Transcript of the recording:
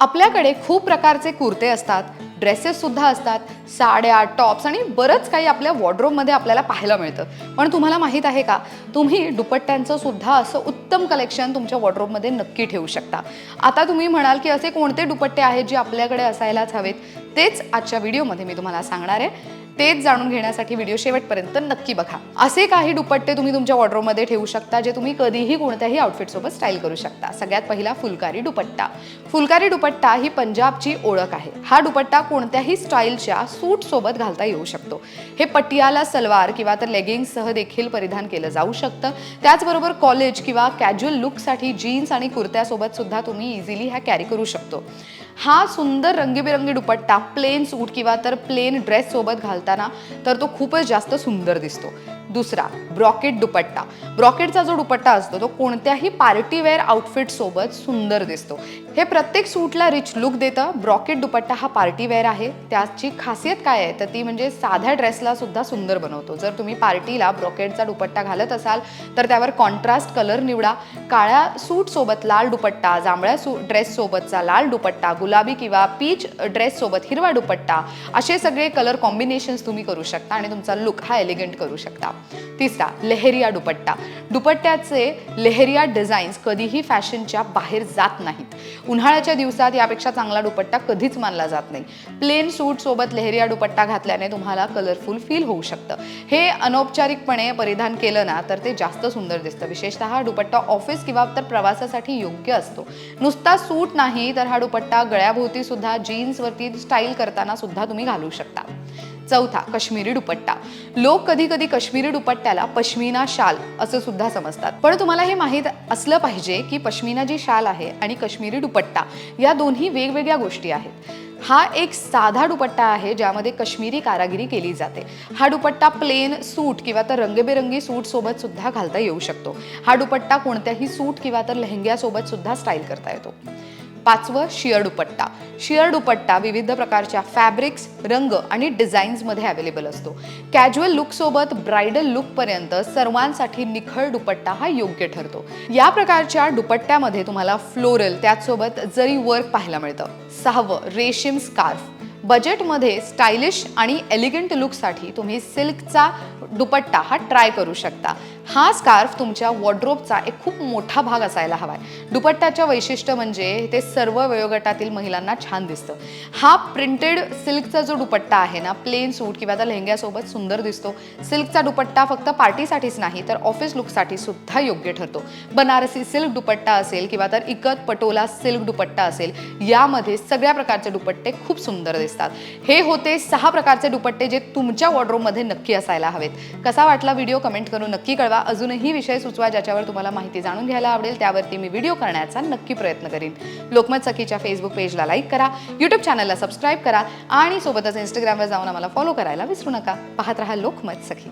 आपल्याकडे खूप प्रकारचे कुर्ते असतात. ड्रेसेससुद्धा असतात साड्या टॉप्स आणि बरंच काही आपल्या वॉर्ड्रोबमध्ये आपल्याला पाहायला मिळतं. पण तुम्हाला माहीत आहे का? तुम्ही दुपट्ट्यांचं सुद्धा असं उत्तम कलेक्शन तुमच्या वॉर्ड्रोबमध्ये नक्की ठेवू शकता. आता तुम्ही म्हणाल की असे कोणते दुपट्टे आहेत जे आपल्याकडे असायलाच हवेत? तेच आजच्या व्हिडिओमध्ये मी तुम्हाला सांगणार आहे. तेच जाणून घेण्यासाठी व्हिडिओ शेवटपर्यंत नक्की बघा. असे काही दुपट्टे तुम्ही तुमच्या वॉर्ड्रोबमध्ये ठेवू शकता जे तुम्ही कधीही कोणत्याही आउटफिटसोबत स्टाईल करू शकता. सगळ्यात पहिला फुलकारी दुपट्टा. फुलकारी दुपट्टा ही पंजाबची ओळख आहे. हा दुपट्टा कोणत्याही स्टाईलच्या सूट सोबत घालता येऊ शकतो. हे पटियाला सलवार किंवा तर लेगिंग्ससह देखील परिधान केलं जाऊ शकतं. त्याचबरोबर कॉलेज किंवा कॅज्युअल लुकसाठी जीन्स आणि कुर्त्यासोबत सुद्धा तुम्ही इझिली ह्या कॅरी करू शकतो. हा सुंदर रंगीबेरंगी दुपट्टा प्लेन सूट किंवा तर प्लेन ड्रेस सोबत घालताना तर तो खूपच जास्त सुंदर दिसतो. दुसरा ब्रॉकेट दुपट्टा. ब्रॉकेटचा जो दुपट्टा असतो तो कोणत्याही पार्टीवेअर आउटफिट सोबत सुंदर दिसतो. हे प्रत्येक सूटला रिच लुक देतं. ब्रॉकेट दुपट्टा हा पार्टीवेअर आहे. त्याची खासियत काय आहे? तर ती म्हणजे साध्या ड्रेसला सुद्धा सुंदर बनवतो. जर तुम्ही पार्टीला ब्रॉकेटचा दुपट्टा घालत असाल तर त्यावर कॉन्ट्रास्ट कलर निवडा. काळ्या सूट सोबत लाल दुपट्टा जांभळ्या सू ड्रेस सोबतचा लाल दुपट्टा गुलाबी किंवा पीच ड्रेस सोबत हिरवा दुपट्टा असे सगळे कलर कॉम्बिनेशन्स तुम्ही करू शकता आणि तुमचा लुक हा एलिगंट करू शकता. तिसरा लेहेरिया दुपट्टा. दुपट्ट्याचे लेहेरिया डिझाईन्स कधीही फॅशनच्या बाहेर जात नाहीत. उन्हाळ्याच्या दिवसात यापेक्षा चांगला दुपट्टा कधीच मानला जात नाही. प्लेन सूट सोबत लेहेरिया दुपट्टा घातल्याने तुम्हाला कलरफुल फील होऊ शकतं. हे अनौपचारिकपणे परिधान केलं ना तर ते जास्त सुंदर दिसतं. विशेषतः हा दुपट्टा ऑफिस किंवा तर प्रवासासाठी योग्य असतो. नुसता सूट नाही तर हा दुपट्टा गळ्याभोवती सुद्धा जीन्सवरती स्टाईल करताना सुद्धा तुम्ही घालू शकता. चौथा काश्मीरी दुपट्टा. लोक कधी कधी काश्मीरी दुपट्ट्याला पश्मिना शाल असं सुद्धा समजतात. पण तुम्हाला हे माहीत असलं पाहिजे की पश्मिना जी शाल आहे आणि काश्मीरी दुपट्टा या दोन्ही वेगवेगळ्या गोष्टी आहेत. हा एक साधा दुपट्टा आहे ज्यामध्ये कश्मीरी कारागिरी केली जाते. हा दुपट्टा प्लेन सूट किंवा तर रंगबेरंगी सूट सोबत सुद्धा घालता येऊ शकतो. हा दुपट्टा कोणत्याही सूट किंवा तर लेहंग्यासोबत सुद्धा स्टाईल करता येतो. पाचवं शिअर दुपट्टा. शिअर दुपट्टा विविध प्रकारच्या फॅब्रिक्स रंग आणि डिझाईन्समध्ये अवेलेबल असतो. कॅज्युअल लुकसोबत ब्रायडल लुकपर्यंत सर्वांसाठी निखळ दुपट्टा हा योग्य ठरतो. या प्रकारच्या दुपट्ट्यामध्ये तुम्हाला फ्लोरल त्याचसोबत जरी वर्क पाहायला मिळतं. सहावं रेशीम स्कार्फ बजेटमध्ये स्टायलिश आणि एलिगंट लुकसाठी तुम्ही सिल्कचा दुपट्टा हा ट्राय करू शकता. हा स्कार्फ तुमच्या वॉर्ड्रोबचा एक खूप मोठा भाग असायला हवा आहे दुपट्ट्याचं वैशिष्ट्य म्हणजे ते सर्व वयोगटातील महिलांना छान दिसतं. हा प्रिंटेड सिल्कचा जो दुपट्टा आहे ना प्लेन सूट किंवा त्या लेहंग्यासोबत सुंदर दिसतो. सिल्कचा दुपट्टा फक्त पार्टीसाठीच नाही तर ऑफिस लुकसाठी सुद्धा योग्य ठरतो. बनारसी सिल्क दुपट्टा असेल किंवा तर इकत पटोला सिल्क दुपट्टा असेल यामध्ये सगळ्या प्रकारचे दुपट्टे खूप सुंदर दिसतात. हे होते सहा प्रकारचे दुपट्टे जे तुमच्या वॉर्ड्रोबमध्ये नक्की असायला हवेत. कसा वाटला व्हिडिओ कमेंट करून नक्की कळवा. अजूनही विषय सुचवा ज्याच्यावर तुम्हाला माहिती जाणून घ्यायला आवडेल त्यावरती मी व्हिडिओ करण्याचा नक्की प्रयत्न करीन. लोकमत सखीच्या फेसबुक पेजला लाईक करा यूट्यूब चॅनलला सबस्क्राईब करा आणि सोबतच इंस्टाग्रामवर जाऊन आम्हाला फॉलो करायला विसरू नका. पाहत राहा लोकमत सखी.